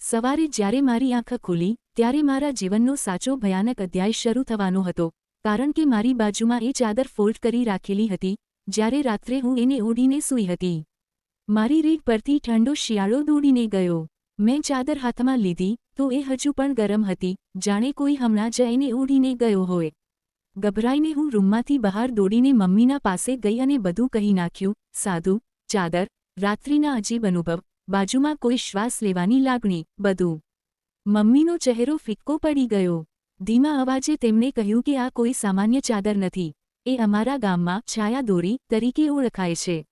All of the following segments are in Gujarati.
સવારે જ્યારે મારી આંખ ખુલી, ત્યારે મારા જીવનનો સાચો ભયાનક અધ્યાય શરૂ થવાનો હતો, કારણ કે મારી બાજુમાં એ ચાદર ફોલ્ડ કરી રાખેલી હતી, જ્યારે રાત્રે હું એને ઓઢીને સૂઈ હતી. મારી રીઢ પરથી ઠંડો શિયાળો દોડીને ગયો. મેં ચાદર હાથમાં લીધી, તો એ હજુ પણ ગરમ હતી, જાણે કોઈ હમણાં જ એને ઓઢીને ગયો હોય. ગભરાઈને હું રૂમમાંથી બહાર દોડીને મમ્મીના પાસે ગઈ અને બધું કહી નાખ્યું, સાધુ, ચાદર, રાત્રિના અજીબ અનુભવ. બાજુમાં કોઈ શ્વાસ લેવાની લાગણી, બધું. મમ્મીનો ચહેરો ફિક્કો પડી ગયો. ધીમા અવાજે તેમણે કહ્યું કે આ કોઈ સામાન્ય ચાદર નથી. એ અમારા ગામમાં છાયા દોરી તરીકે ઓળખાય છે.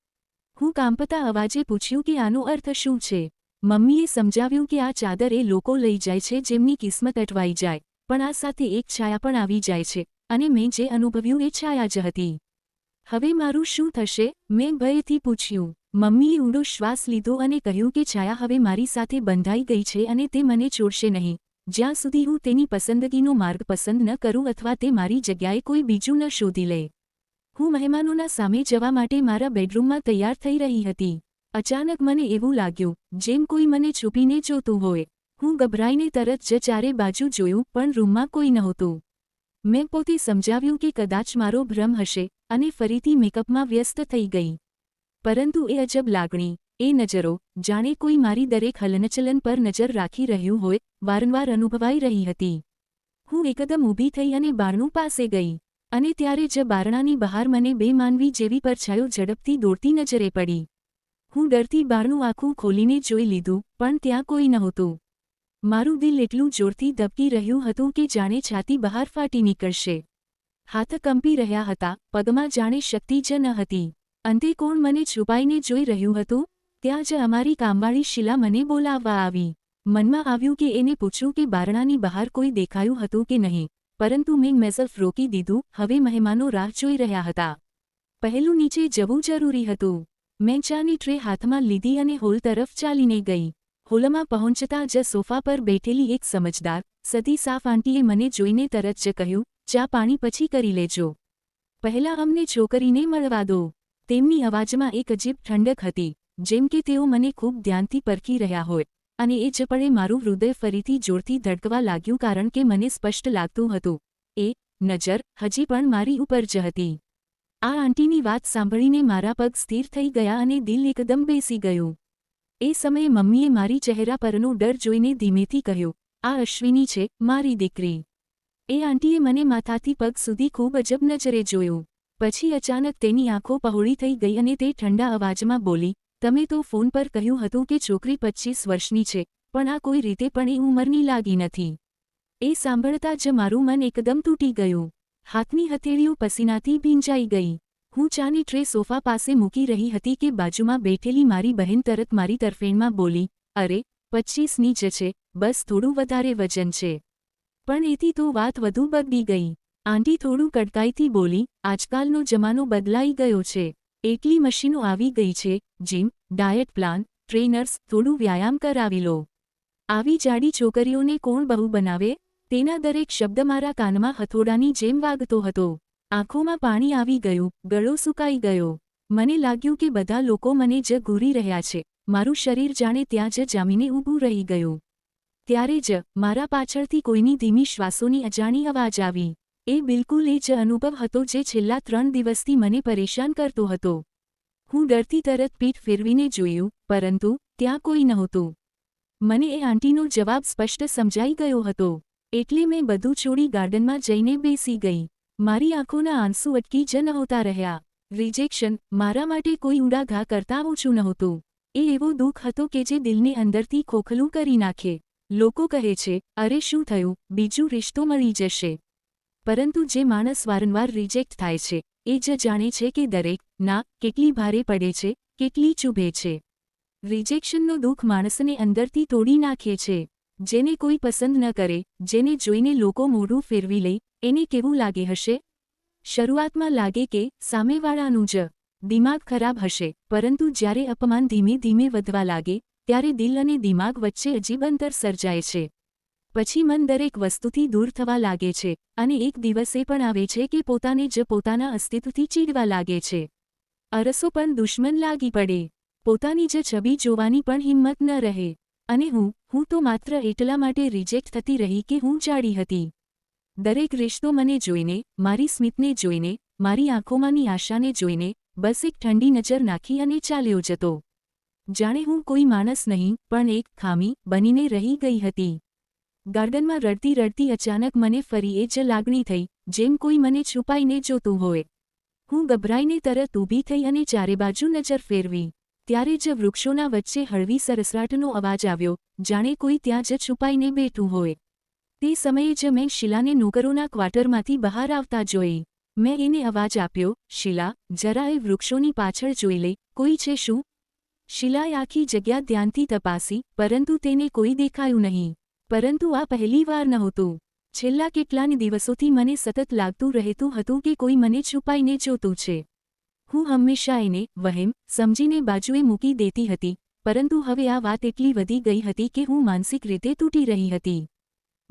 હું કાંપતા અવાજે પૂછ્યું કે આનો અર્થ શું છે? મમ્મીએ સમજાવ્યું કે આ ચાદર એ લોકો લઈ જાય છે જેમની કિસ્મત અટવાઈ જાય, પણ આ સાથે એક છાયા પણ આવી જાય છે, અને મેં જે અનુભવ્યું એ છાયા જ હતી. હવે મારું શું થશે? મેં ભયથી પૂછ્યું. મમ્મીએ ઊંડો શ્વાસ લીધો અને કહ્યું કે છાયા હવે મારી સાથે બંધાઈ ગઈ છે અને તે મને છોડશે નહીં. જ્યાં સુધી હું તેની પસંદગીનો માર્ગ પસંદ ન કરું અથવા તે મારી જગ્યાએ કોઈ બીજું ન શોધી લે. હું મહેમાનોના સામે જવા માટે મારા બેડરૂમમાં તૈયાર થઈ રહી હતી. અચાનક મને એવું લાગ્યું, જેમ કોઈ મને છુપીને જોતું હોય. હું ગભરાઈને તરત જ ચારે બાજુ જોયું, પણ રૂમમાં કોઈ નહોતું. મેં પોતે સમજાવ્યું કે કદાચ મારો ભ્રમ હશે અને ફરીથી મેકઅપમાં વ્યસ્ત થઈ ગઈ. પરંતુ એ અજબ લાગણી, એ નજરો, જાણે કોઈ મારી દરેક હલનચલન પર નજર રાખી રહ્યું હોય, વારંવાર અનુભવાઈ રહી હતી. હું એકદમ ઊભી થઈ અને બારણું પાસે ગઈ, અને ત્યારે જ બારણાની બહાર મને બે માનવી જેવી પરછાયો ઝડપથી દોડતી નજરે પડી. હું ડરતી બારણું આખું ખોલીને જોઈ લીધું, પણ ત્યાં કોઈ નહોતું. મારું દિલ એટલું જોરથી ધબકી રહ્યું હતું કે જાણે છાતી બહાર ફાટી નીકળશે. હાથ કંપી રહ્યા હતા, પગમાં જાણે શક્તિ જ ન હતી. અંતે કોણ મને છુપાઈને જોઈ રહ્યું હતું? ત્યાં જ અમારી કામવાળી શિલા મને બોલાવવા આવી. મનમાં આવ્યું કે એને પૂછ્યું કે બારણાની બહાર કોઈ દેખાયું હતું કે નહીં. પરંતુ મેં મેસલ્ફ રોકી દીધું, હવે મહેમાનો રાહ જોઈ રહ્યા હતા. પહેલું નીચે જવું જરૂરી હતું. મેં ચાની ટ્રે હાથમાં લીધી અને હોલ તરફ ચાલીને ગઈ. હોલમાં પહોંચતા જ સોફા પર બેઠેલી એક સમજદાર, સતી સાફ આંટીએ મને જોઈને તરત જ કહ્યું, ચા પાણી પછી કરી લેજો. પહેલા અમને છોકરીને મળવા દો. તેમની અવાજમાં એક અજીબ ઠંડક હતી, જેમ કે તેઓ મને ખૂબ ધ્યાનથી પરખી રહ્યા હોય, અને એ જ પળે મારું હૃદય ફરીથી જોરથી ધડકવા લાગ્યું કારણ કે મને સ્પષ્ટ લાગતું હતું. એ, નજર, હજી પણ મારી ઉપર જ હતી. આ આંટીની વાત સાંભળીને મારા પગ સ્થિર થઈ ગયા અને દિલ એકદમ બેસી ગયું. એ સમયે મમ્મીએ મારી ચહેરા પરનો ડર જોઈને ધીમેથી કહ્યું, આ અશ્વિની છે, મારી દીકરી. એ આંટીએ મને માથાથી પગ સુધી ખૂબ અજબ નજરે જોયું. પછી અચાનક તેની આંખો પહોળી થઈ ગઈ અને તે ઠંડા અવાજમાં બોલી, તમે તો ફોન પર કહ્યું હતું કે છોકરી પચીસ વર્ષની છે, પણ આ કોઈ રીતે પણ એ ઉંમરની લાગી નથી. એ સાંભળતા જ મારું મન એકદમ તૂટી ગયું. હાથની હથેળીઓ પસીનાથી ભીંજાઈ ગઈ. હું ચાની ટ્રે સોફા પાસે મૂકી રહી હતી કે બાજુમાં બેઠેલી મારી બહેન તરત મારી તરફેણમાં બોલી, અરે પચ્ચીસની જ છે, બસ થોડું વધારે વજન છે. પણ એથી તો વાત વધુ બગડી ગઈ. આંટી થોડું કડકાઈથી બોલી, આજકાલનો જમાનો બદલાઈ ગયો છે. એટલી મશીનો આવી ગઈ છે, જીમ, ડાયટ પ્લાન, ટ્રેનર્સ, થોડું વ્યાયામ કરાવી લો. આવી જાડી છોકરીઓને કોણ બહુ બનાવે? તેના દરેક શબ્દ મારા કાનમાં હથોડાની જેમ વાગતો હતો. આંખોમાં પાણી આવી ગયું, ગળો સુકાઈ ગયો. મને લાગ્યું કે બધા લોકો મને જ ઘૂરી રહ્યા છે. મારું શરીર જાણે ત્યાં જ જામીને ઊભું રહી ગયું. ત્યારે જ મારા પાછળથી કોઈની ધીમી શ્વાસોની અજાણી અવાજ આવી. એ બિલકુલ એ જ અનુભવ હતો જે છેલ્લા ત્રણ દિવસથી મને પરેશાન કરતો હતો. હું ડરતી તરત પીઠ ફેરવીને જોયું, પરંતુ ત્યાં કોઈ નહોતું. મને એ આંટીનો જવાબ સ્પષ્ટ સમજાઈ ગયો હતો. એટલે મેં બધું છોડી ગાર્ડનમાં જઈને બેસી ગઈ. મારી આંખોના આંસુ અટકી જ નહોતા રહ્યા. રિજેક્શન મારા માટે કોઈ ઉડાઘા કરતા ઓછું નહોતું. એ એવો દુઃખ હતો કે જે દિલને અંદરથી ખોખલું કરી નાખે. લોકો કહે છે, અરે, શું થયું? બીજું રિશ્તો મળી જશે. પરંતુ જે માણસ વારંવાર રિજેક્ટ થાય છે, એ જ જાણે છે કે દરેક ના કેટલી ભારે પડે છે, કેટલી ચૂભે છે. રિજેક્શનનો દુઃખ માણસને અંદરથી તોડી નાખે છે. જેને કોઈ પસંદ ન કરે, જેને જોઈને લોકો મોઢું ફેરવી લે એને કેવું લાગે હશે? શરૂઆતમાં લાગે કે સામેવાળાનું જ દિમાગ ખરાબ હશે, પરંતુ જ્યારે અપમાન ધીમે ધીમે વધવા લાગે, ત્યારે દિલ અને દિમાગ વચ્ચે અજીબ અંતર સર્જાય છે. પછી મન દરેક વસ્તુથી દૂર થવા લાગે છે, અને એક દિવસે પણ આવે છે કે પોતાને જ પોતાના અસ્તિત્વથી ચીડવા લાગે છે. અરસો પણ દુશ્મન લાગી પડે. પોતાની જ છબી જોવાની પણ હિંમત ન રહે. અને હું હું તો માત્ર એટલા માટે રિજેક્ટ થતી રહી કે હું જાડી હતી. દરેક રિશ્તો મને જોઈને, મારી સ્મિતને જોઈને, મારી આંખોમાંની આશાને જોઈને, બસ એક ઠંડી નજર નાખી અને ચાલ્યો જતો. જાણે હું કોઈ માણસ નહીં, પણ એક ખામી બનીને રહી ગઈ હતી. ગાર્ડનમાં રડતી રડતી અચાનક મને ફરી એ જ લાગણી થઈ, જેમ કોઈ મને છુપાઈને જોતું હોય. હું ગભરાઈને તરત ઊભી થઈ અને ચારે બાજુ નજર ફેરવી. ત્યારે જ વૃક્ષોના વચ્ચે હળવી સરસરાટનો અવાજ આવ્યો, જાણે કોઈ ત્યાં જ છુપાઈને બેઠું હોય. તે સમયે જ મેં શિલાને નોકરોના ક્વાર્ટરમાંથી બહાર આવતા જોઈ. મેં એને અવાજ આપ્યો, શિલા, જરા એ વૃક્ષોની પાછળ જોઈ લે, કોઈ છે શું? શિલાએ આખી જગ્યા ધ્યાનથી તપાસી, પરંતુ તેને કોઈ દેખાયું નહીં. પરંતુ આ પહેલીવાર નહોતું. છેલ્લા કેટલાને દિવસોથી મને સતત લાગતું રહેતું હતું કે કોઈ મને છુપાઈને જોતું છે. હું હંમેશા એને, વહેમ, સમજીને બાજુએ મૂકી દેતી હતી, પરંતુ હવે આ વાત એટલી વધી ગઈ હતી કે હું માનસિક રીતે તૂટી રહી હતી.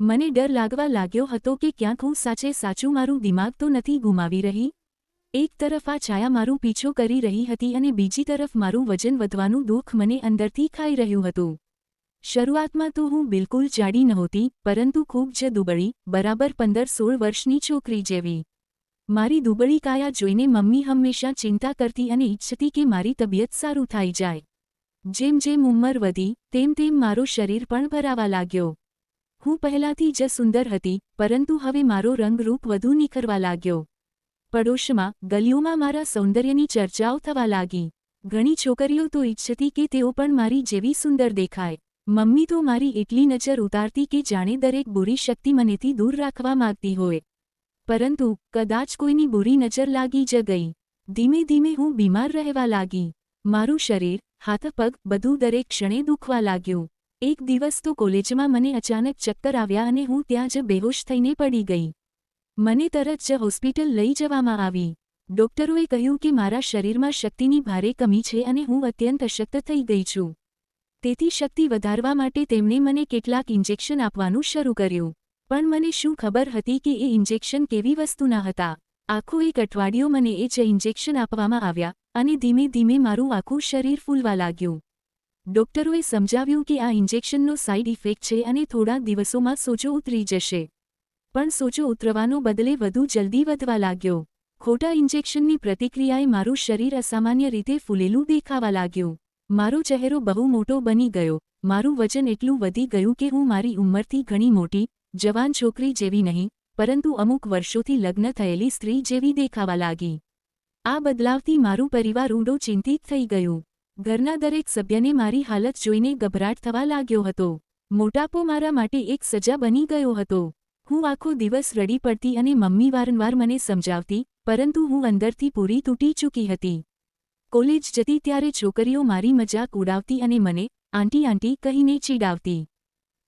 મને ડર લાગવા લાગ્યો હતો કે ક્યાંક હું સાચે સાચું મારું દિમાગ તો નથી ગુમાવી રહી. એક તરફ આ છાયા મારું પીછો કરી રહી હતી અને બીજી તરફ મારું વજન વધવાનું દુઃખ મને અંદરથી ખાઈ રહ્યું હતું. શરૂઆતમાં તો હું બિલકુલ જાડી નહોતી, પરંતુ ખૂબ જ દુબળી, બરાબર પંદર સોળ વર્ષની છોકરી જેવી. મારી દુબળી કાયા જોઈને મમ્મી હંમેશા ચિંતા કરતી અને ઈચ્છતી કે મારી તબિયત સારું થઈ જાય. જેમ જેમ ઉંમર વધી, તેમ તેમ મારો શરીર પણ ભરાવા લાગ્યો. હું પહેલાંથી જ સુંદર હતી, પરંતુ હવે મારો રંગરૂપ વધુ નિખરવા લાગ્યો. પડોશમાં, ગલીઓમાં મારા સૌંદર્યની ચર્ચાઓ થવા લાગી. ઘણી છોકરીઓ તો ઈચ્છતી કે તેઓ પણ મારી જેવી સુંદર દેખાય. મમ્મી તો મારી એટલી નજર ઉતારતી કે જાણે દરેક બુરી શક્તિ મનેથી દૂર રાખવા માંગતી હોય. પરંતુ, કદાચ કોઈની બુરી નજર લાગી જ ગઈ. ધીમે ધીમે હું બીમાર રહેવા લાગી. મારું શરીર, હાથ પગ બધું દરેક ક્ષણે દુખવા લાગ્યું. એક દિવસ તો કોલેજમાં મને અચાનક ચક્કર આવ્યા અને હું ત્યાં જ બેહોશ થઈને પડી ગઈ. મને તરત જ હોસ્પિટલ લઈ જવામાં આવી. ડોક્ટરોએ કહ્યું કે મારા શરીરમાં શક્તિની ભારે કમી છે અને હું અત્યંત અશક્ત થઈ ગઈ છું. તેથી શક્તિ વધારવા માટે તેમણે મને કેટલાક ઇન્જેક્શન આપવાનું શરૂ કર્યું. પણ મને શું ખબર હતી કે એ ઇન્જેક્શન કેવી વસ્તુના હતા? આખું એક અઠવાડિયો મને એ જ ઇન્જેક્શન આપવામાં આવ્યા અને ધીમે ધીમે મારું આખું શરીર ફૂલવા લાગ્યું. ડોક્ટરોએ સમજાવ્યું કે આ ઇન્જેક્શનનો સાઇડ ઇફેક્ટ છે અને થોડા દિવસોમાં સોજો ઉતરી જશે. પણ સોજો ઉતરવાનો બદલે વધુ જલ્દી વધવા લાગ્યો. ખોટા ઇન્જેક્શનની પ્રતિક્રિયાએ મારું શરીર અસામાન્ય રીતે ફૂલેલું દેખાવા લાગ્યું. મારો ચહેરો બહુ મોટો બની ગયો. મારું વજન એટલું વધી ગયું કે હું મારી ઉંમરથી ઘણી મોટી, જવાન છોકરી જેવી નહીં, પરંતુ અમુક વર્ષોથી લગ્ન થયેલી સ્ત્રી જેવી દેખાવા લાગી. આ બદલાવથી મારું પરિવાર ઊંડો ચિંતિત થઈ ગયું. ઘરના દરેક સભ્યને મારી હાલત જોઈને ગભરાટ થવા લાગ્યો હતો. મોટાપો મારા માટે એક સજા બની ગયો હતો. હું આખો દિવસ રડી પડતી અને મમ્મી વારંવાર મને સમજાવતી, પરંતુ હું અંદરથી પૂરી તૂટી ચૂકી હતી. કોલેજ જતી ત્યારે છોકરીઓ મારી મજાક ઉડાવતી અને મને, આંટી આંટી, કહીને ચીડાવતી.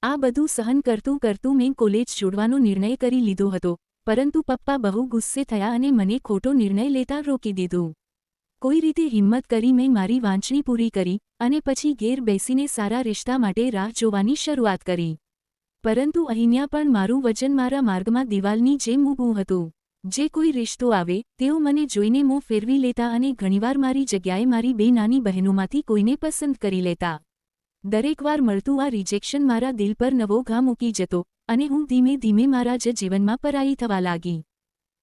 આ બધું સહન કરતું કરતું મેં કોલેજ છોડવાનો નિર્ણય કરી લીધો હતો, પરંતુ પપ્પા બહુ ગુસ્સે થયા અને મને ખોટો નિર્ણય લેતા રોકી દીધું. કોઈ રીતે હિંમત કરી મેં મારી વાંચણી પૂરી કરી અને પછી ઘેર બેસીને સારા રિશ્તા માટે રાહ જોવાની શરૂઆત કરી. પરંતુ અહીંયા પણ મારું વજન મારા માર્ગમાં દિવાલની જેમ ઊભું હતું. જે કોઈ રિશ્તો આવે, તેઓ મને જોઈને મોં ફેરવી લેતા અને ઘણીવાર મારી જગ્યાએ મારી બે નાની બહેનોમાંથી કોઈને પસંદ કરી લેતા. દરેકવાર મળતું આ રિજેક્શન મારા દિલ પર નવો ઘા મૂકી જતો અને હું ધીમે ધીમે મારા જ જીવનમાં પરાઈ થવા લાગી.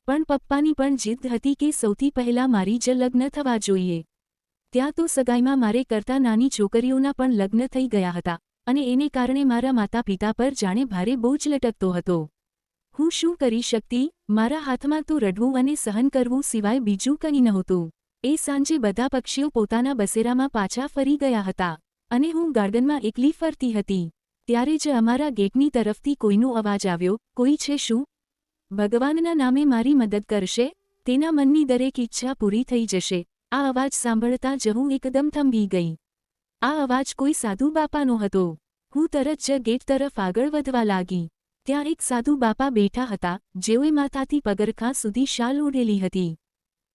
પણ પપ્પાની પણ જીદ હતી કે સૌથી પહેલાં મારી જ લગ્ન થવા જોઈએ. ત્યાં તો સગાઈમાં મારે કરતા નાની છોકરીઓના પણ લગ્ન થઈ ગયા હતા અને એને કારણે મારા માતા પિતા પર જાણે ભારે બોજ લટકતો હતો. હું શું કરી શકતી? મારા હાથમાં તો રડવું અને સહન કરવું સિવાય બીજું કંઈ નહોતું. એ સાંજે બધા પક્ષીઓ પોતાના બસેરામાં પાછા ફરી ગયા હતા અને હું ગાર્ડનમાં એકલી ફરતી હતી. ત્યારે જ અમારા ગેટની તરફથી કોઈનો અવાજ આવ્યો, કોઈ છે શું? ભગવાનના નામે મારી મદદ કરશે, તેના મનની દરેક ઈચ્છા પૂરી થઈ જશે. આ અવાજ સાંભળતા જ હું એકદમ થંભી ગઈ. આ અવાજ કોઈ સાધુ બાપાનો હતો હું તરત જ ગેટ તરફ આગળ વધવા લાગી. ત્યાં એક સાધુ બાપા બેઠા હતા, જેઓએ માથાથી પગરખાં સુધી શાલ ઓઢેલી હતી.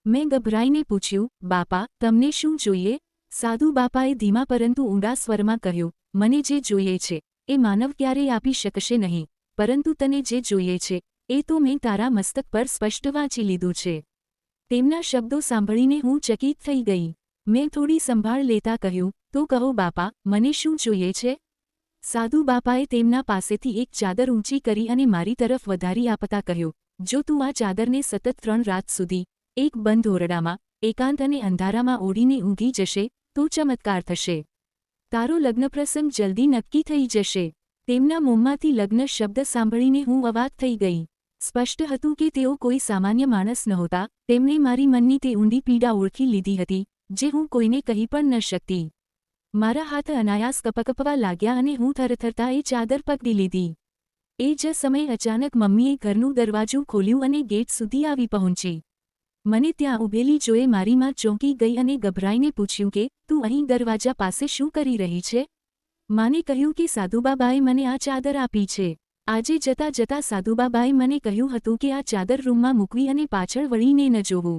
મેં ગભરાઈને પૂછ્યું, બાપા, તમને શું જોઈએ? સાધુ બાપાએ ધીમા પરંતુ ઊંડા સ્વરમાં કહ્યું, મને જે જોઈએ છે, એ માનવ ક્યારેય આપી શકશે નહીં, પરંતુ તને જે જોઈએ છે એ તો મેં તારા મસ્તક પર સ્પષ્ટ વાંચી લીધું છે. તેમના શબ્દો સાંભળીને હું ચકિત થઈ ગઈ. મેં થોડી સંભાળ લેતા કહ્યું, તો કહો બાપા, મને શું જોઈએ છે? સાધુ બાપાએ તેમના પાસેથી એક ચાદર ઊંચી કરી અને મારી તરફ વધારી આપતા કહ્યું, જો તું આ ચાદરને સતત ત્રણ રાત સુધી એક બંધ ઓરડામાં, એકાંત અને અંધારામાં ઓઢીને ઊંઘી જશે, તો ચમત્કાર થશે. તારો લગ્નપ્રસંગ જલ્દી નક્કી થઈ જશે. તેમના મોંમાંથી લગ્ન શબ્દ સાંભળીને હું અવાક થઈ ગઈ. સ્પષ્ટ હતું કે તેઓ કોઈ સામાન્ય માણસ નહોતા, તેમણે મારી મનની તે ઊંડી પીડા ઓળખી લીધી હતી, જે હું કોઈને કહી પણ ન શકતી. મારા હાથ અનાયાસ કપકપવા લાગ્યા અને હું થરથરતા એ ચાદર પકડી લીધી. એ જ સમયે અચાનક મમ્મીએ ઘરનું દરવાજું ખોલ્યું અને ગેટ સુધી આવી પહોંચી. મને ત્યાં ઊભેલી જોએ મારી માં ચોંકી ગઈ અને ગભરાઈને પૂછ્યું કે, તું અહીં દરવાજા પાસે શું કરી રહી છે? માને કહ્યું કે સાધુબાબાએ મને આ ચાદર આપી છે. આજે જતા જતા સાધુબાબાએ મને કહ્યું હતું કે આ ચાદર રૂમમાં મૂકવી અને પાછળ વળીને ન જોવું.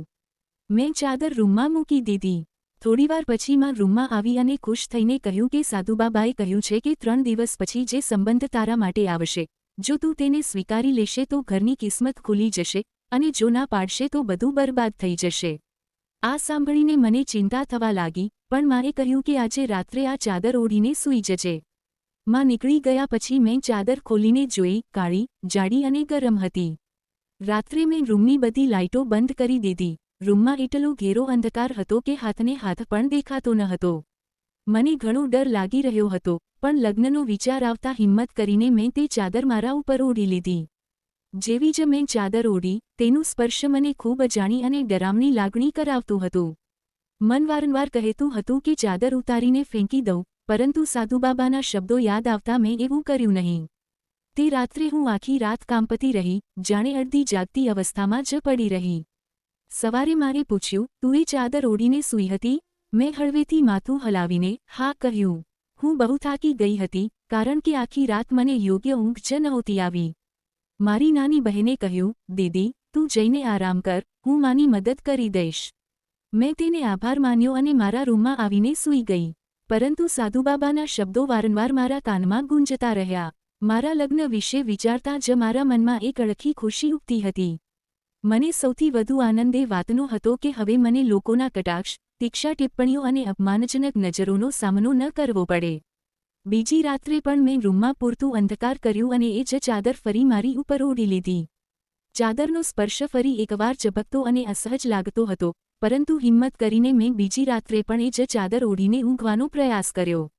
મેં ચાદર રૂમમાં મૂકી દીધી. થોડીવાર પછી માં રૂમમાં આવી અને ખુશ થઈને કહ્યું કે સાધુબાબાએ કહ્યું છે કે ત્રણ દિવસ પછી જે સંબંધ તારા માટે આવશે, જો તું તેને સ્વીકારી લેશે તો ઘરની કિસ્મત ખુલી જશે અને જો ના પાડશે તો બધું બરબાદ થઈ જશે. આ સાંભળીને મને ચિંતા થવા લાગી, પણ માએ કહ્યું કે આજે રાત્રે આ ચાદર ઓઢીને સૂઈ જજે. માં નીકળી ગયા પછી મેં ચાદર ખોલીને જોઈ, કાળી, જાડી અને ગરમ હતી. રાત્રે મેં રૂમની બધી લાઇટો બંધ કરી દીધી. રૂમમાં એટલો ઘેરો અંધકાર હતો કે હાથને હાથ પણ દેખાતો ન હતો. મને ઘણો ડર લાગી રહ્યો હતો, પણ લગ્નનો વિચાર આવતા હિંમત કરીને મેં તે ચાદર મારા ઉપર ઓઢી લીધી. જેવી જ મેં ચાદર ઓઢી, તેનું સ્પર્શ મને ખૂબ અજાણી અને ડરામની લાગણી કરાવતું હતું. મન વારંવાર કહેતું હતું કે ચાદર ઉતારીને ફેંકી દઉં પરંતુ સાધુબાબાના શબ્દો યાદ આવતા મેં એવું કર્યું નહીં. તે રાત્રે હું આખી રાત કાંપતી રહી, જાણે અડધી જાગતી અવસ્થામાં જ પડી રહી. સવારે મારે પૂછ્યું, તું એ ચાદર ઓઢીને સૂઈ હતી? મેં હળવેથી માથું હલાવીને, હા, કહ્યું. હું બહુ થાકી ગઈ હતી, કારણ કે આખી રાત મને યોગ્ય ઊંઘ જ નહોતી આવી. મારી નાની બહેને કહ્યું, દીદી, તું જઈને આરામ કર, હું માની મદદ કરી દઈશ. મેં તેને આભાર માન્યો અને મારા રૂમમાં આવીને સૂઈ ગઈ. પરંતુ સાધુબાબાના શબ્દો વારંવાર મારા કાનમાં ગુંજતા રહ્યા. મારા લગ્ન વિશે વિચારતા જ મારા મનમાં એક અળખી ખુશી ઉગતી હતી. મને સૌથી વધુ આનંદ વાતનો હતો કે હવે મને લોકોના કટાક્ષ, તીક્ષા ટિપ્પણીઓ અને અપમાનજનક નજરોનો સામનો ન કરવો પડે. બીજી રાત્રે પણ મેં રૂમમાં પૂરતું અંધકાર કર્યું અને એ જ ચાદર ફરી મારી ઉપર ઓઢી લીધી. ચાદરનો સ્પર્શ ફરી એકવાર ઝબકતો અને અસહજ લાગતો હતો. પરંતુ હિંમત કરીને મેં બીજી રાત્રે પણ એ જ ચાદર ઓઢીને ઊંઘવાનો પ્રયાસ કર્યો.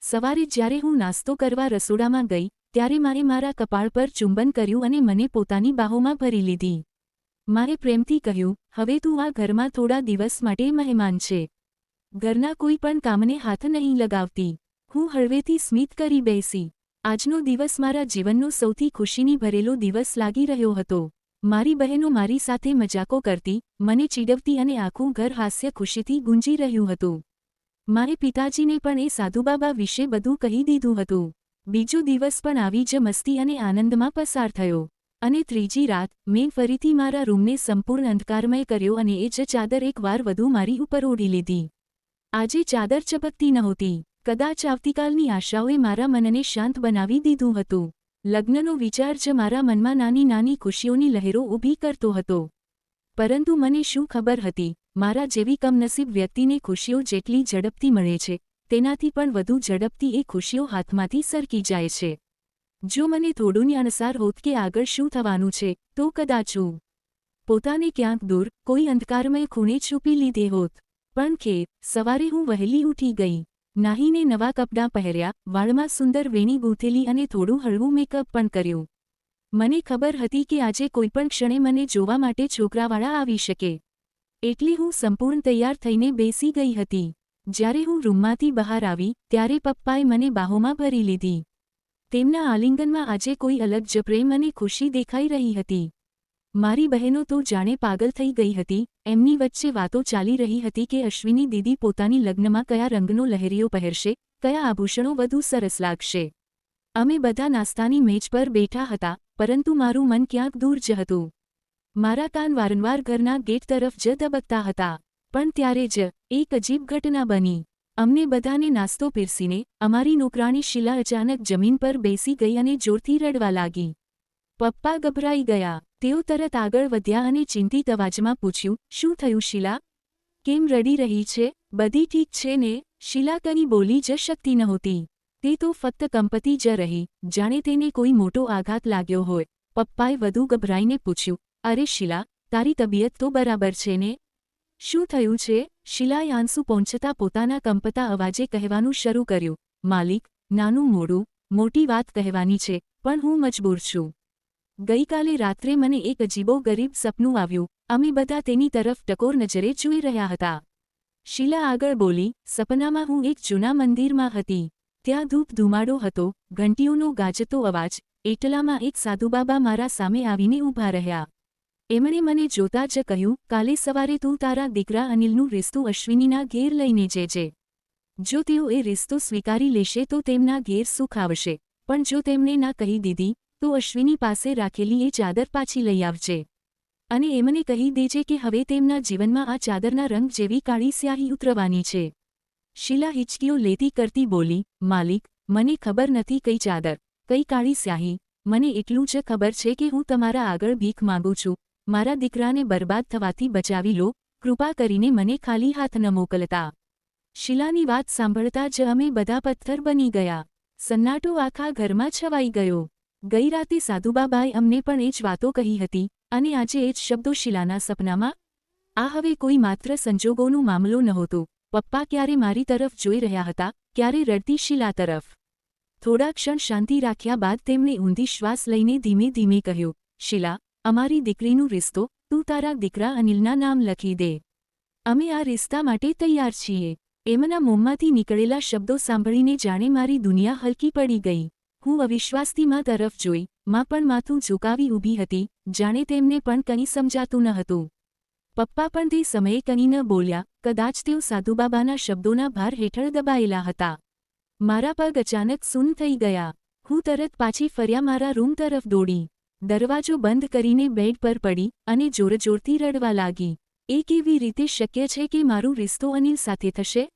સવારે જ્યારે હું નાસ્તો કરવા રસોડામાં ગઈ, ત્યારે મારે મારા કપાળ પર ચુંબન કર્યું અને મને પોતાની બાહોમાં ભરી લીધી. મારે પ્રેમથી કહ્યું, હવે તું આ ઘરમાં થોડા દિવસ માટે મહેમાન છે. ઘરના કોઈ પણ કામને હાથ નહીં લગાવતી. હું હળવેથી સ્મિત કરી બેસી. આજનો દિવસ મારા જીવનનો સૌથી ખુશીની ભરેલો દિવસ લાગી રહ્યો હતો. મારી બહેનો મારી સાથે મજાકો કરતી, મને ચીડવતી અને આખું ઘર હાસ્ય ખુશીથી ગુંજી રહ્યું હતું. મારે પિતાજીને પણ એ સાધુબાબા વિશે બધું કહી દીધું હતું. બીજો દિવસ પણ આવી જ મસ્તી અને આનંદમાં પસાર થયો. અને ત્રીજી રાત, મેં ફરીથી મારા રૂમને સંપૂર્ણ અંધકારમય કર્યો અને એ જ ચાદર એકવાર વધુ મારી ઉપર ઓઢી લીધી. આજે ચાદર ચપકતી નહોતી. કદાચ આવતીકાલની આશાઓએ મારા મનને શાંત બનાવી દીધું હતું. લગ્નનો વિચાર જ મારા મનમાં નાની નાની ખુશીઓની લહેરો ઊભી કરતો હતો. પરંતુ મને શું ખબર હતી, મારા જેવી કમનસીબ વ્યક્તિને ખુશીઓ જેટલી ઝડપથી મળે છે, તેનાથી પણ વધુ ઝડપથી એ ખુશીઓ હાથમાંથી સરકી જાય છે. જો મને થોડું અનુસાર હોત કે આગળ શું થવાનું છે, તો કદાચ હું પોતાને ક્યાંક દૂર, કોઈ અંધકારમય ખૂણે છુપી લીધે હોત. પણ ખેર, સવારે હું વહેલી ઉઠી ગઈ. નાહીને નવા કપડાં પહેર્યા, વાળમાં સુંદર વેણી ગૂંથેલી અને થોડું હળવું મેકઅપ પણ કર્યું. મને ખબર હતી કે આજે કોઈપણ ક્ષણે મને જોવા માટે છોકરાવાળા આવી શકે. એટલે હું સંપૂર્ણ તૈયાર થઈને બેસી ગઈ હતી. જ્યારે હું રૂમમાંથી બહાર આવી, ત્યારે પપ્પાએ મને બાહોમાં ભરી લીધી. તેમના આલિંગનમાં આજે કોઈ અલગ જ પ્રેમ અને ખુશી દેખાઈ રહી હતી. મારી બહેનો તો જાણે પાગલ થઈ ગઈ હતી, એમની વચ્ચે વાતો ચાલી રહી હતી કે અશ્વિની દીદી પોતાની લગ્નમાં કયા રંગનો લહેરીઓ પહેરશે, કયા આભૂષણો વધુ સરસ લાગશે. અમે બધા નાસ્તાની મેજ પર બેઠા હતા, પરંતુ મારું મન ક્યાંક દૂર જ હતું. મારા કાન વારંવાર ઘરના ગેટ તરફ જ દબકતા હતા, પણ ત્યારે જ એક અજીબ ઘટના બની. અમને બધાને નાસ્તો પીરસીને, અમારી નોકરાણી શીલા અચાનક જમીન પર બેસી ગઈ અને જોરથી રડવા લાગી. પપ્પા ગભરાઈ ગયા. તેઓ તરત આગળ વધ્યા અને ચિંતિત અવાજમાં પૂછ્યું, શું થયું શિલા? કેમ રડી રહી છે? બધી ઠીક છે ને? શિલા કંઈ બોલી જ શકતી નહોતી. તે તો ફક્ત કંપતી જ રહી. જાણે તેને કોઈ મોટો આઘાત લાગ્યો હોય. પપ્પાએ વધુ ગભરાઈને પૂછ્યું, અરે શિલા, તારી તબિયત તો બરાબર છે ને? શું થયું છે? શિલાએ આંસુ પહોંચતા પોતાના કંપતા અવાજે કહેવાનું શરૂ કર્યું, માલિક, નાનું મોડું, મોટી વાત કહેવાની છે, પણ હું મજબૂર છું. ગઈકાલે રાત્રે મને એક અજીબો ગરીબ સપનું આવ્યું. અમે બધા તેની તરફ ટકોર નજરે જોઈ રહ્યા હતા. શીલા આગળ બોલી, સપનામાં હું એક જૂના મંદિરમાં હતી. ત્યાં ધૂપ ધુમાડો હતો, ઘંટીઓનો ગાજતો અવાજ, એટલામાં એક સાધુબાબા મારા સામે આવીને ઊભા રહ્યા. એમણે મને જોતા જ કહ્યું, કાલે સવારે તું તારા દીકરા અનિલનું રિસ્તું અશ્વિનીના ઘેર લઈને જેજે. જો તેઓ એ રિસ્તો સ્વીકારી લેશે તો તેમના ઘેર સુખ આવશે. પણ જો તેમણે ના કહી દીધી તો અશ્વિની પાસે રાખેલી એ ચાદર પાછી લઈ આવજે. અને એમને કહી દેજે કે હવે તેમના જીવનમાં આ ચાદરના રંગ જેવી કાળી સ્યાહી ઉતરવાની છે. શીલા હિચકીઓ લેતી કરતી બોલી, માલિક, મને ખબર નથી કઈ ચાદર, કઈ કાળી સ્યાહી, મને એટલું જ ખબર છે કે હું તમારા આગળ ભીખ માંગુ છું. મારા દીકરાને બરબાદ થવાથી બચાવી લો, કૃપા કરીને મને ખાલી હાથ ન મોકલતા. શીલાની વાત સાંભળતા જ અમે બધા પથ્થર બની ગયા. સન્નાટો આખા ઘરમાં છવાઈ ગયો. ગઈ રાતે સાધુબાબાએ અમને પણ એ જ વાતો કહી હતી અને આજે એ જ શબ્દો શિલાના સપનામાં? આ હવે કોઈ માત્ર સંજોગોનું મામલો નહોતો. પપ્પા ક્યારે મારી તરફ જોઈ રહ્યા હતા, ક્યારે રડતી શિલા તરફ. થોડા ક્ષણ શાંતિ રાખ્યા બાદ તેમણે ઊંધી શ્વાસ લઈને ધીમે ધીમે કહ્યું, શિલા, અમારી દીકરીનું રિશ્તો, તું તારા દીકરા અનિલના નામ લખી દે. અમે આ રિશ્તા માટે તૈયાર છીએ. એમના મોંમાંથી નીકળેલા શબ્દો સાંભળીને જાણે મારી દુનિયા હલકી પડી ગઈ. હું અવિશ્વાસથી માં તરફ જોઈ, માં પણ માથું ઝુકાવી ઊભી હતી, જાણે તેમને પણ કંઈ સમજાતું ન હતું. પપ્પા પણ તે સમયે કંઈ ન બોલ્યા, કદાચ તેઓ સાધુબાબાના શબ્દોના ભાર હેઠળ દબાયેલા હતા. મારા પગ અચાનક સૂન થઈ ગયા. હું તરત પાછી ફર્યા મારા રૂમ તરફ દોડી. દરવાજો બંધ કરીને બેડ પર પડી અને જોરજોરથી રડવા લાગી. એ કેવી રીતે શક્ય છે કે મારું રિશ્તો અનિલ સાથે થશે?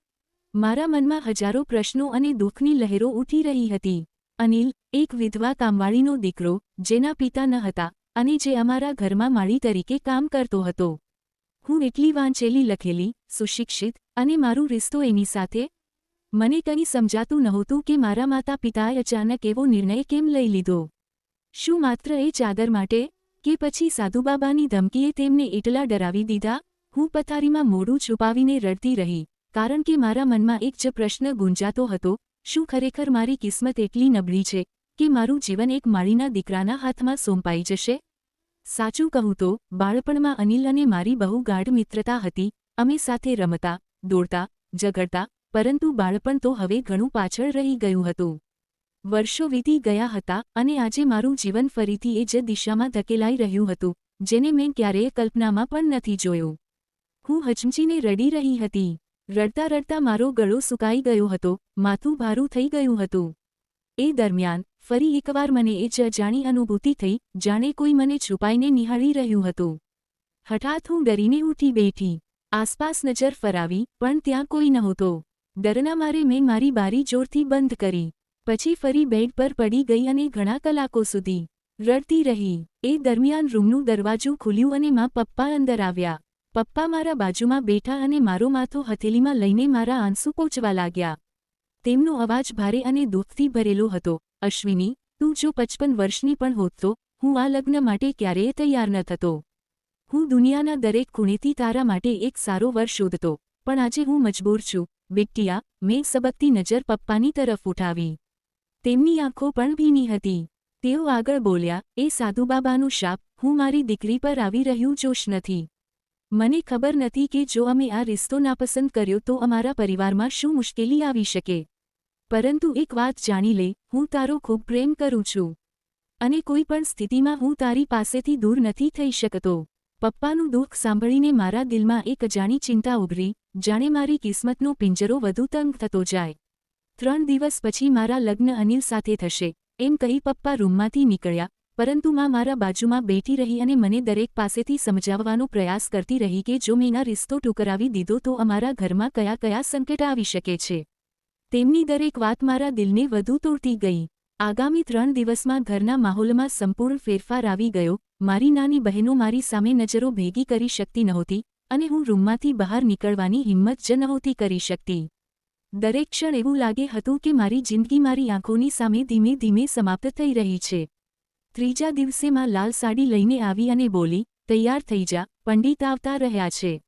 મારા મનમાં હજારો પ્રશ્નો અને દુઃખની લહેરો ઉઠી રહી હતી. અનિલ, એક વિધવા કામવાળીનો દીકરો, જેના પિતા ન હતા અને જે અમારા ઘરમાં માળી તરીકે કામ કરતો હતો. હું એટલી વાંચેલી લખેલી, સુશિક્ષિત અને મારું રિશ્તો એની સાથે? મને કંઈ સમજાતું નહોતું કે મારા માતા પિતાએ અચાનક એવો નિર્ણય કેમ લઈ લીધો? શું માત્ર એ ચાદર માટે કે પછી સાધુબાબાની ધમકીએ તેમને એટલા ડરાવી દીધા? હું પથારીમાં મોડું છુપાવીને રડતી રહી, કારણ કે મારા મનમાં એક જ પ્રશ્ન ગુંજાતો હતો શું ખરેખર મારી કિસ્મત એટલી નબળી છે કે મારું જીવન એક માળીના દીકરાના હાથમાં સોંપાઈ જશે? સાચું કહું તો, બાળપણમાં અનિલ અને મારી બહુ ગાઢ મિત્રતા હતી, અમે સાથે રમતા, દોડતા, ઝઘડતા, પરંતુ બાળપણ તો હવે ઘણું પાછળ રહી ગયું હતું. વર્ષો વીતી ગયા હતા અને આજે મારું જીવન ફરીથી એ જ દિશામાં ધકેલાઈ રહ્યું હતું, જેને મેં ક્યારેય કલ્પનામાં પણ નથી જોયું. હું હચમચીને રડી રહી હતી. રડતા રડતા મારો ગળો સુકાઈ ગયો હતો, માથું ભારું થઈ ગયું હતું. એ દરમિયાન ફરી એકવાર મને એ જ અજાણી અનુભૂતિ થઈ, જાણે કોઈ મને છુપાઈને નિહાળી રહ્યું હતું. હઠાત હું ડરીને ઉઠી બેઠી. આસપાસ નજર ફરાવી, પણ ત્યાં કોઈ નહોતો. ડરના મારે મેં મારી બારી જોરથી બંધ કરી. પછી ફરી બેડ પર પડી ગઈ અને ઘણા કલાકો સુધી રડતી રહી. એ દરમિયાન રૂમનું દરવાજું ખુલ્યું અને મા પપ્પા અંદર આવ્યા. પપ્પા મારા બાજુમાં બેઠા અને મારો માથો હથેલીમાં લઈને મારા આંસુ પોચવા લાગ્યા. તેમનો અવાજ ભારે અને દુઃખથી ભરેલો હતો. અશ્વિની, તું જો પચપન વર્ષની પણ હોત તો હું આ લગ્ન માટે ક્યારેય તૈયાર ન થતો. હું દુનિયાના દરેક ખૂણેથી તારા માટે એક સારો વર્ષ શોધતો. પણ આજે હું મજબૂર છું. બિટ્ટિયા મેં સબકતી નજર પપ્પાની તરફ ઉઠાવી. તેમની આંખો પણ ભીની હતી. તેઓ આગળ બોલ્યા, એ સાધુબાબાનું શાપ, હું મારી દીકરી પર આવી રહ્યું જોશ નથી. મને ખબર નથી કે જો અમે આ રિશ્તો નાપસંદ કર્યો તો અમારા પરિવારમાં શું મુશ્કેલી આવી શકે. પરંતુ એક વાત જાણી લે, હું તારો ખૂબ પ્રેમ કરું છું. અને કોઈ પણ સ્થિતિમાં હું તારી પાસેથી દૂર નથી થઈ શકતો. પપ્પાનું દુઃખ સાંભળીને મારા દિલમાં એક અજાણી ચિંતા ઉભરી, જાણે મારી કિસ્મતનો પિંજરો વધુ તંગ થતો જાય. ત્રણ દિવસ પછી મારા લગ્ન અનિલ સાથે થશે, એમ કહી પપ્પા રૂમમાંથી નીકળ્યા પરંતુ માં મારા બાજુમાં બેઠી રહી અને મને દરેક પાસેથી સમજાવવાનો પ્રયાસ કરતી રહી કે જો મેં રિસ્તો ટુકરાવી દીધો તો અમારા ઘરમાં કયા કયા સંકટ આવી શકે છે. તેમની દરેક વાત મારા દિલને વધુ તોડતી ગઈ. આગામી ત્રણ દિવસમાં ઘરના માહોલમાં સંપૂર્ણ ફેરફાર આવી ગયો. મારી નાની બહેનો મારી સામે નજરો ભેગી કરી શકતી નહોતી અને હું રૂમમાંથી બહાર નીકળવાની હિંમત જ નહોતી કરી શકતી. દરેક ક્ષણ એવું લાગે હતું કે મારી જિંદગી મારી આંખોની સામે ધીમે ધીમે સમાપ્ત થઈ રહી છે. ત્રીજા દિવસે માં લાલ સાડી લઈને આવી અને બોલી, તૈયાર થઈ જા, પંડિત આવતા રહ્યા છે.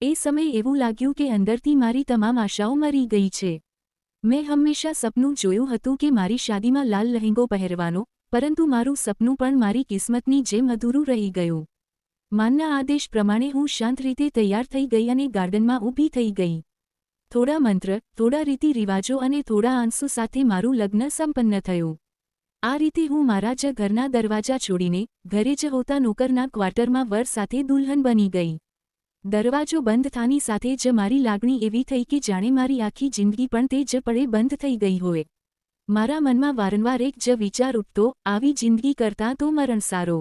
એ સમયે એવું લાગ્યું કે અંદરથી મારી તમામ આશાઓ મરી ગઈ છે. મેં હંમેશા સપનું જોયું હતું કે મારી શાદીમાં લાલ લહેંગો પહેરવાનો, પરંતુ મારું સપનું પણ મારી કિસ્મતની જેમ અધૂરું રહી ગયું. માનના આદેશ પ્રમાણે હું શાંત રીતે તૈયાર થઈ ગઈ અને ગાર્ડનમાં ઊભી થઈ ગઈ. થોડા મંત્ર, થોડા રીતિ રિવાજો અને થોડા આંસુ સાથે મારું લગ્ન સંપન્ન થયું. આ રીતે હું મારા જ ઘરના દરવાજા છોડીને ઘરે જ હોતા નોકરના ક્વાર્ટરમાં વર સાથે દુલ્હન બની ગઈ. દરવાજો બંધ થાની સાથે જ મારી લાગણી એવી થઈ કે જાણે મારી આખી જિંદગી પણ તે જ પડે બંધ થઈ ગઈ હોય. મારા મનમાં વારંવાર એક જ વિચાર ઉઠતો, આવી જિંદગી કરતાં તો મરણ સારો.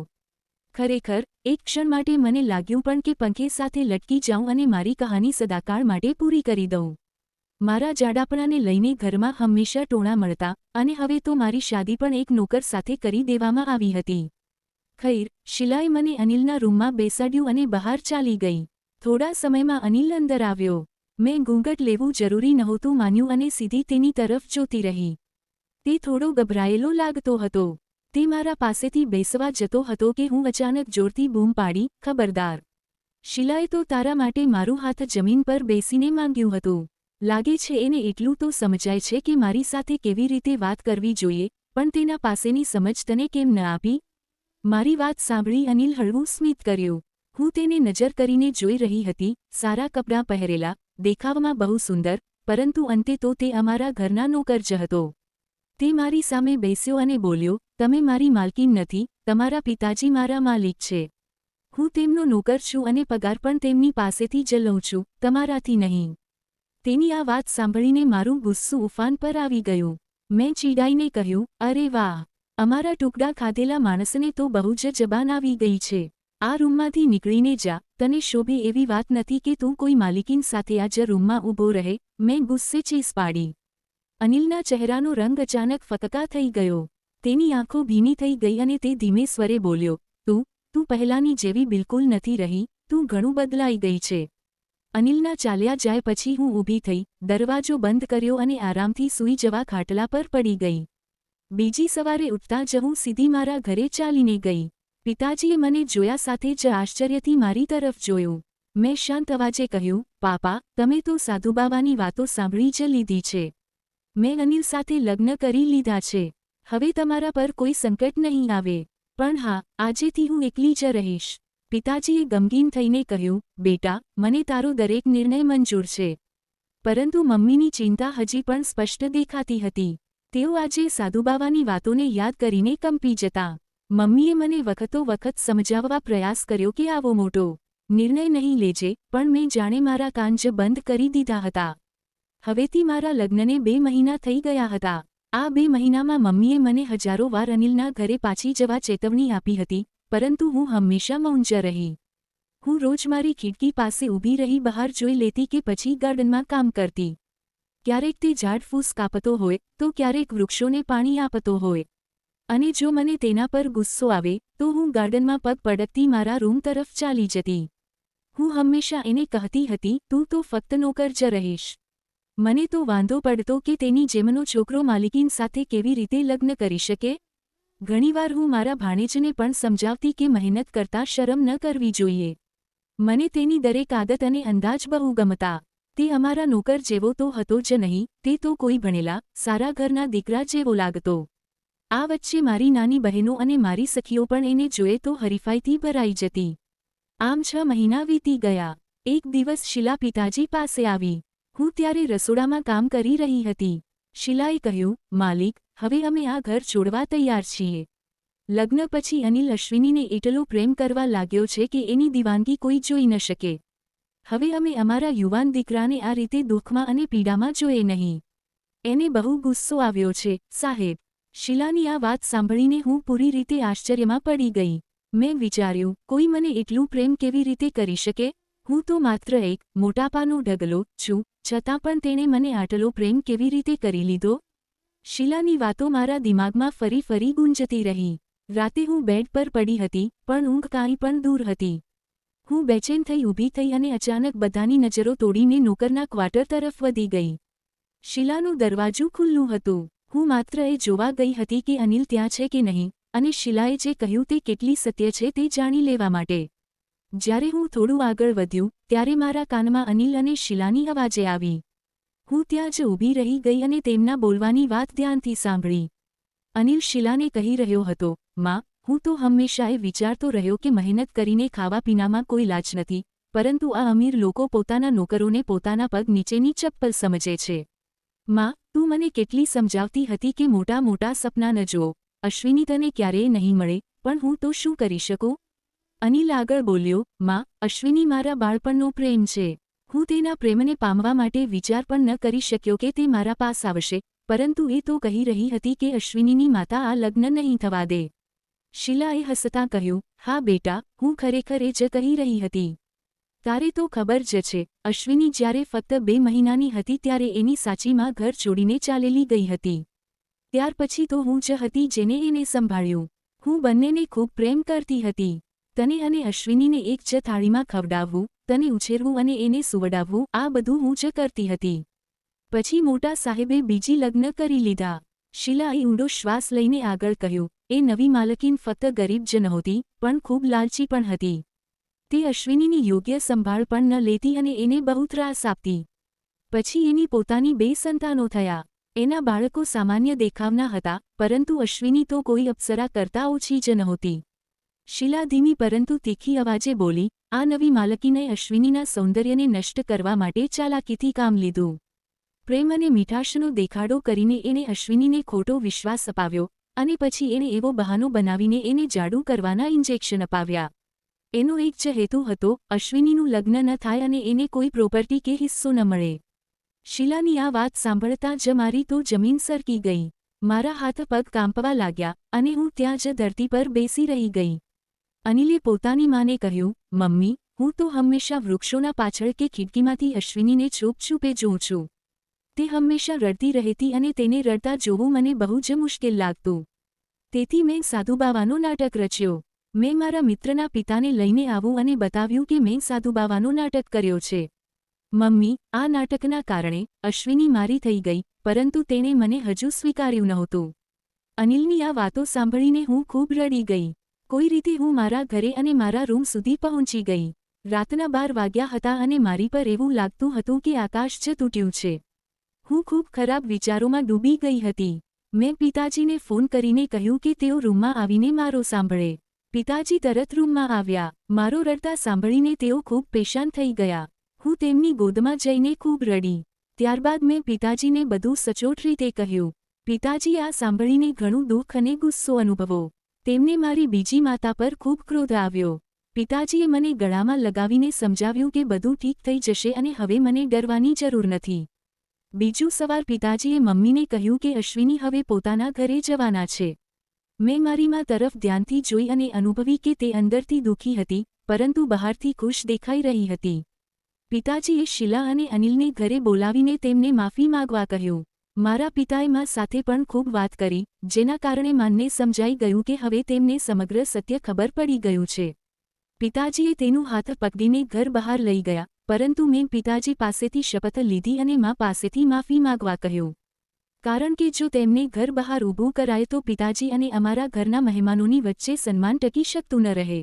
ખરેખર, એક ક્ષણ માટે મને લાગ્યું પણ કે પંખે સાથે લટકી જાઉં અને મારી કહાની સદાકાળ માટે પૂરી કરી દઉં. મારા જાડાપણાને લઈને ઘરમાં હંમેશા ટોણા મળતા અને હવે તો મારી શાદી પણ એક નોકર સાથે કરી દેવામાં આવી હતી. ખૈર, શિલાએ મને અનિલના રૂમમાં બેસાડ્યું અને બહાર ચાલી ગઈ. થોડા સમયમાં અનિલ અંદર આવ્યો. મેં ઘૂંઘટ લેવું જરૂરી નહોતું માન્યું અને સીધી તેની તરફ જોતી રહી. તે થોડો ગભરાયેલો લાગતો હતો. તે મારા પાસેથી બેસવા જતો હતો કે હું અચાનક જોરથી બૂમ પાડી, ખબરદાર. શિલાએ તો તારા માટે મારું હાથ જમીન પર બેસીને માંગ્યું હતું. લાગે છે એને એટલું તો સમજાય છે કે મારી સાથે કેવી રીતે વાત કરવી જોઈએ, પણ તેના પાસેની સમજ તને કેમ ન આપી? મારી વાત સાંભળી અનિલ હળવું સ્મિત કર્યું. હું તેને નજર કરીને જોઈ રહી હતી, સારા કપડાં પહેરેલા, દેખાવમાં બહુ સુંદર, પરંતુ અંતે તો તે અમારા ઘરના નોકર જ હતો. તે મારી સામે બેસ્યો અને બોલ્યો, તમે મારી માલકીન નથી, તમારા પિતાજી મારા માલિક છે. હું તેમનો નોકર છું અને પગાર પણ તેમની પાસેથી જ લઉં છું, તમારાથી નહીં. તેની આ વાત સાંભળીને મારું ગુસ્સું ઉફાન પર આવી ગયું. મેં ચીડાઈને કહ્યું, અરે વાહ! અમારા ટુકડા ખાધેલા માણસને તો બહુ જ જબાન આવી ગઈ છે. આ રૂમમાંથી નીકળીને જા. તને શોભે એવી વાત નથી કે તું કોઈ માલિકીન સાથે આ જ રૂમમાં ઊભો રહે. મેં ગુસ્સે ચીસ પાડી. અનિલના ચહેરાનો રંગ અચાનક ફતકા થઈ ગયો. તેની આંખો ભીની થઈ ગઈ અને તે ધીમે સ્વરે બોલ્યો, તું તું પહેલાંની જેવી બિલકુલ નથી રહી. તું ઘણું બદલાઈ ગઈ છે. અનિલના ચાલ્યા જાય પછી હું ઊભી થઈ, દરવાજો બંધ કર્યો અને આરામથી સૂઈ જવા ખાટલા પર પડી ગઈ. બીજી સવારે ઉઠતા જ હું સીધી મારા ઘરે ચાલીને ગઈ. પિતાજીએ મને જોયા સાથે જ આશ્ચર્યથી મારી તરફ જોયું. મેં શાંત અવાજે કહ્યું, પાપા, તમે તો સાધુબાવાની વાતો સાંભળી જ લીધી છે. મેં અનિલ સાથે લગ્ન કરી લીધા છે. હવે તમારા પર કોઈ સંકટ નહીં આવે. પણ હા, આજેથી હું એકલી જ રહીશ. પિતાજીએ ગમગીન થઈને કહ્યું, બેટા, મને તારો દરેક નિર્ણય મંજૂર છે. પરંતુ મમ્મીની ચિંતા હજી પણ સ્પષ્ટ દેખાતી હતી. તેઓ આજે સાધુબાવાની વાતોને યાદ કરીને કંપી જતા. મમ્મીએ મને વખતો વખત સમજાવવા પ્રયાસ કર્યો કે આવો મોટો નિર્ણય નહીં લેજે, પણ મેં જાણે મારા કાન જ બંધ કરી દીધા હતા. હવેથી મારા લગ્નને બે મહિના થઈ ગયા હતા. આ બે મહિનામાં મમ્મીએ મને હજારો વાર અનિલના ઘરે પાછી જવા ચેતવણી આપી હતી પરંતુ હું હંમેશા મૌન રહી. હું રોજ મારી ખીડકી પાસે ઊભી રહી બહાર જોઈ લેતી કે પછી ગાર્ડનમાં કામ કરતી. ક્યારેક તે ઝાડ ફૂસ કાપતો હોય, તો ક્યારેક વૃક્ષોને પાણી આપતો હોય. અને જો મને તેના પર ગુસ્સો આવે, તો હું ગાર્ડનમાં પગ પડકતી મારા રૂમ તરફ ચાલી જતી. હું હંમેશા એને કહેતી હતી, તું તો ફક્ત નોકર જ રહીશ. મને તો વાંધો પડતો કે તેની જેમનો છોકરો માલિકીન સાથે કેવી રીતે લગ્ન કરી શકે? ઘણીવાર હું મારા ભાણેજને પણ સમજાવતી કે મહેનત કરતા શરમ ન કરવી જોઈએ. મને તેની દરેક આદત અને અંદાજ બહુ ગમતા. તે અમારા નોકર જેવો તો હતો જ નહીં, તે તો કોઈ ભણેલા, સારા ઘરના દીકરા જેવો લાગતો. આ વચ્ચે મારી નાની બહેનો અને મારી સખીઓ પણ એને જોએ તો હરીફાઈથી ભરાઈ જતી. આમ છ મહિના વીતી ગયા. એક દિવસ શિલા પિતાજી પાસે આવી. હું ત્યારે રસોડામાં કામ કરી રહી હતી. શિલાએ કહ્યું, માલિક હવે અમે આ ઘર છોડવા તૈયાર છીએ. લગ્ન પછી અનિલ અશ્વિનીને એટલો પ્રેમ કરવા લાગ્યો છે કે એની દિવાનગી કોઈ જોઈ ન શકે. હવે અમે અમારા યુવાન દીકરાને આ રીતે દુઃખમાં અને પીડામાં જોઈએ નહીં. એને બહુ ગુસ્સો આવ્યો છે. સાહેબ, શિલાની આ વાત સાંભળીને હું પૂરી રીતે આશ્ચર્યમાં પડી ગઈ. મેં વિચાર્યું, કોઈ મને એટલું પ્રેમ કેવી રીતે કરી શકે? હું તો માત્ર એક મોટાપાનો ઢગલો છું. છતાં પણ તેણે મને આટલો પ્રેમ કેવી રીતે કરી લીધો? શીલાની વાતો મારા દિમાગમાં ફરી ફરી ગુંજતી રહી. રાતે હું બેડ પર પડી હતી, પણ ઊંઘ કાંઈ પણ દૂર હતી. હું બેચેન થઈ ઊભી થઈ અને અચાનક બધાની નજરો તોડીને નોકરના ક્વાર્ટર તરફ વધી ગઈ. શિલાનું દરવાજું ખુલ્લું હતું. હું માત્ર એ જોવા ગઈ હતી કે અનિલ ત્યાં છે કે નહીં, અને શિલાએ જે કહ્યું તે કેટલી સત્ય છે તે જાણી લેવા માટે. જ્યારે હું થોડું આગળ વધ્યું, ત્યારે મારા કાનમાં અનિલ અને શિલાની અવાજે આવી. હું ત્યાં જ ઊભી રહી ગઈ અને તેમના બોલવાની વાત ધ્યાનથી સાંભળી. અનિલ શિલાને કહી રહ્યો હતો, માં, હું તો હંમેશા એ વિચારતો રહ્યો કે મહેનત કરીને ખાવા પીનામાં કોઈ લાજ નથી, પરંતુ આ અમીર લોકો પોતાના નોકરોને પોતાના પગ નીચેની ચપ્પલ સમજે છે. માં, તું મને કેટલી સમજાવતી હતી કે મોટા મોટા સપના ન જુઓ, અશ્વિની તને ક્યારેય નહીં મળે, પણ હું તો શું કરી શકું? અનિલ આગળ બોલ્યો, માં, અશ્વિની મારા બાળપણનો પ્રેમ છે. હું તેના પ્રેમને પામવા માટે વિચાર પણ ન કરી શક્યો કે તે મારા પાસ આવશે, પરંતુ એ તો કહી રહી હતી કે અશ્વિનીની માતા આ લગ્ન નહીં થવા દે. શીલાએ હસતાં કહ્યું, હા બેટા, હું ખરેખર એ જ કહી રહી હતી. તારે તો ખબર જ છે, અશ્વિની જ્યારે ફક્ત બે મહિનાની હતી ત્યારે એની સાચીમાં ઘર છોડીને ચાલેલી ગઈ હતી. ત્યાર પછી તો હું જ હતી જેને એને સંભાળ્યું. હું બંનેને ખૂબ પ્રેમ કરતી હતી. તને અને અશ્વિનીને એક જ થાળીમાં ખવડાવવું તને ઉછેરવું અને એને સુવડાવવું, આ બધું હું જ કરતી હતી. પછી મોટા સાહેબે બીજી લગ્ન કરી લીધા. શિલાએ ઊંડો શ્વાસ લઈને આગળ કહ્યું, એ નવી માલકીન ફક્ત ગરીબ જ નહોતી, પણ ખૂબ લાલચી પણ હતી. તે અશ્વિનીની યોગ્ય સંભાળ પણ ન લેતી અને એને બહુ ત્રાસ આપતી. પછી એની પોતાની બે સંતાનો થયા. એના બાળકો સામાન્ય દેખાવના હતા, પરંતુ અશ્વિની તો કોઈ અપ્સરા કરતા ઓછી જ નહોતી. શિલા ધીમી પરંતુ તીખી અવાજે બોલી, આ નવી માલકીને અશ્વિનીના સૌંદર્યને નષ્ટ કરવા માટે ચાલાકીથી કામ લીધું. પ્રેમ અને મીઠાશનો દેખાડો કરીને એણે અશ્વિનીને ખોટો વિશ્વાસ અપાવ્યો અને પછી એણે એવો બહાનો બનાવીને એને જાડુ કરવાના ઇન્જેક્શન અપાવ્યા. એનો એક જ હેતુ હતો અશ્વિનીનું લગ્ન ન થાય અને એને કોઈ પ્રોપર્ટી કે હિસ્સો ન મળે. શિલાની આ વાત સાંભળતા જ મારી તો જમીન સરકી ગઈ. મારા હાથ પગ કાંપવા લાગ્યા અને હું ત્યાં જ ધરતી પર બેસી રહી ગઈ. અનિલે પોતાની માને કહ્યું, મમ્મી, હું તો હંમેશા વૃક્ષોના પાછળ કે ખિડકીમાંથી અશ્વિનીને છૂપછૂપે જોઉં છું. તે હંમેશા રડતી રહેતી અને તેને રડતા જોવું મને બહુ જ મુશ્કેલ લાગતું. તેથી મેં સાધુબાવાનો નાટક રચ્યો. મેં મારા મિત્રના પિતાને લઈને આવું અને બતાવ્યું કે મેં સાધુબાવાનો નાટક કર્યો છે. મમ્મી, આ નાટકના કારણે અશ્વિની મારી થઈ ગઈ, પરંતુ તેણે મને હજુ સ્વીકાર્યું નહોતું. અનિલની આ વાતો સાંભળીને હું ખૂબ રડી ગઈ. કોઈ રીતે હું મારા ઘરે અને મારા રૂમ સુધી પહોંચી ગઈ. રાતના બાર વાગ્યા હતા અને મારી પર એવું લાગતું હતું કે આકાશ જ તૂટ્યું છે. હું ખૂબ ખરાબ વિચારોમાં ડૂબી ગઈ હતી. મેં પિતાજીને ફોન કરીને કહ્યું કે તેઓ રૂમમાં આવીને મારો સાંભળે. પિતાજી તરત રૂમમાં આવ્યા. મારો રડતા સાંભળીને તેઓ ખૂબ પેશાન થઈ ગયા. હું તેમની ગોદમાં જઈને ખૂબ રડી. ત્યારબાદ મેં પિતાજીને બધું સચોટ રીતે કહ્યું. પિતાજી આ સાંભળીને ઘણું દુઃખ અને ગુસ્સો અનુભવો. તેમને મારી બીજી માતા પર ખૂબ ક્રોધ આવ્યો. પિતાજીએ મને ગળામાં લગાવીને સમજાવ્યું કે બધું ઠીક થઈ જશે અને હવે મને ડરવાની જરૂર નથી. બીજું સવાર પિતાજીએ મમ્મીને કહ્યું કે અશ્વિની હવે પોતાના ઘરે જવાના છે. મેં મારી મા તરફ ધ્યાનથી જોઈ અને અનુભવી કે તે અંદરથી દુઃખી હતી, પરંતુ બહારથી ખુશ દેખાઈ રહી હતી. પિતાજીએ શીલા અને અનિલને ઘરે બોલાવીને તેમને માફી માગવા કહ્યું. મારા પિતાએ મા સાથે પણ ખૂબ વાત કરી, જેના કારણે માનને સમજાઈ ગયું કે હવે તેમને સમગ્ર સત્ય ખબર પડી ગયું છે. પિતાજીએ તેનું હાથ પકડીને ઘર બહાર લઈ ગયા, પરંતુ મેં પિતાજી પાસેથી શપથ લીધી અને મા પાસેથી માફી માગવા કહ્યું. કારણ કે જો તેમને ઘર બહાર ઊભું કરાય તો પિતાજી અને અમારા ઘરના મહેમાનોની વચ્ચે સન્માન ટકી શકતું ન રહે.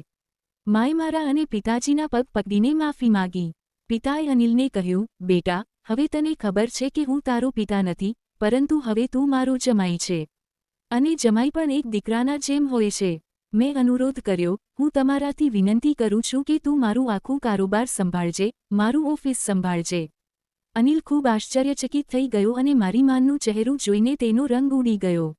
માએ મારા અને પિતાજીના પગ પકડીને માફી માગી. પિતાએ અનિલને કહ્યું, બેટા, હવે તને ખબર છે કે હું તારો પિતા નથી પરંતુ હવે તું મારો જમાઈ છે. અને જમાઈ પણ એક દીકરાના જેમ હોય છે. મેં અનુરોધ કર્યો, હું તમારાથી વિનંતી કરું છું કે તું મારું આખું કારોબાર સંભાળજે, મારું ઓફિસ સંભાળજે. અનિલ ખૂબ આશ્ચર્યચકિત થઈ ગયો અને મારી માનનું ચહેરું જોઈને તેનો રંગ ઉડી ગયો.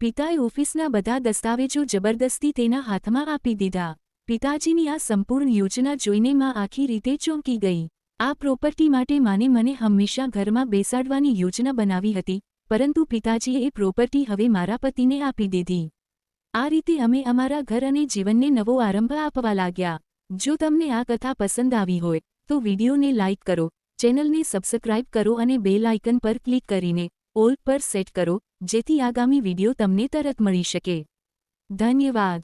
પિતાએ ઓફિસના બધા દસ્તાવેજો જબરદસ્તી તેના હાથમાં આપી દીધા. પિતાજીની આ સંપૂર્ણ યોજના જોઈને માં આખી રીતે ચોંકી ગઈ. આ પ્રોપર્ટી માટે માને મને હંમેશા ઘરમાં બેસાડવાની યોજના બનાવી હતી, પરંતુ પિતાજીએ એ પ્રોપર્ટી હવે મારા પતિને આપી દીધી. આ રીતે અમે અમારા ઘર અને જીવનને નવો આરંભ આપવા લાગ્યા. જો તમને આ કથા પસંદ આવી હોય, તો વિડીયોને લાઇક કરો, ચેનલને સબસ્ક્રાઇબ કરો અને બેલ આઇકન પર ક્લિક કરીને ઓલ પર સેટ કરો, જેથી આગામી વીડિયો તમને તરત મળી શકે. ધન્યવાદ.